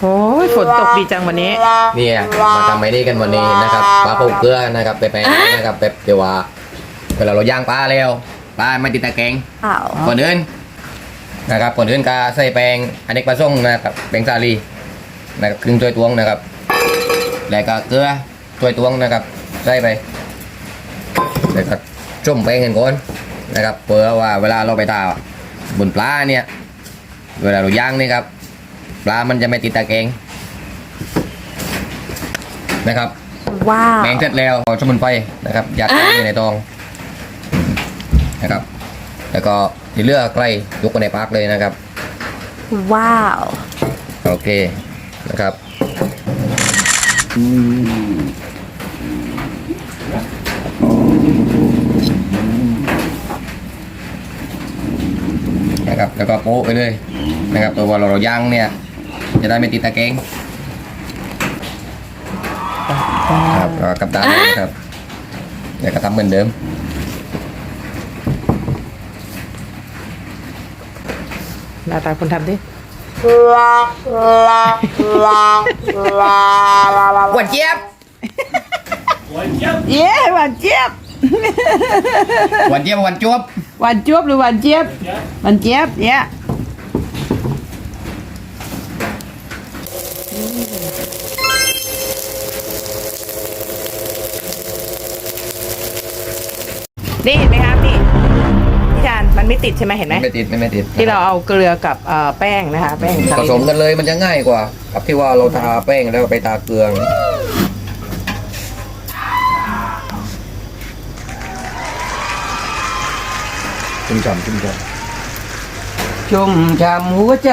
โอ้ยฝนตกดีจังวันนี้ เนี่ยมาทำไอ้นี่กันวันนี้นะครับปลาเผาเกลือนะครับไปแปลงนะครับแบบเดี๋ยวว่าเวลาเราย่างปลาแล้วปลาไม่ติดตะแกรงอ้าวก่อนอื่นนะครับก่อนอื่นก็ใส่แป้งอเนกประสงค์นะครับแป้งสาลีนะครับครึ่งถ้วยตวงนะครับ แล้วก็เกลือถ้วยตวงนะครับ ใส่ไปแล้วก็จุ่มแป้งกันก่อนนะครับเพื่อว่าเวลาเราไปทาบนปลาเนี่ย เวลาเราย่างนี่ครับ ปลามันจะไม่ติดตะแกรงนะครับว้าวแกงเสร็จแล้วเอาสมุนไพรนะครับยัดเข้าไปในตองนะครับ แล้วก็ที่เหลือกใกล้ยกไปในปากเลยนะครับ ว้าว โอเคนะครับนะครับแล้วก็โป๊ะไปเลยนะครับตัวว่าเราเราย่างเนี่ย จะได้ไม่ติดตะแกรงครับแล้วก็กับตาเลยนะครับเดี๋ยวก็ทำเหมือนเดิม หน้าตาคนทำดิหวานเจี๊ยบเย้หวานเจี๊ยบหวานเจี๊ยบหวานจวบ หวานจวบหรือหวานเจี๊ยบหวานเจี๊ยบเนี่ย นี่เห็นไหมครับนี่พี่จานมันไม่ติดใช่ไหมเห็นไหมไม่ติดไม่ไม่ติดที่เราเอาเกลือกับเอ่อแป้งนะคะแป้งสาผลีสมกันเลยมันจะง่ายกว่ากับที่ว่าเราทาแป้งแล้วไปทาเกลือชุ่มฉ่ำชุ่มฉ่ำชุ่มฉ่ำหัวใจ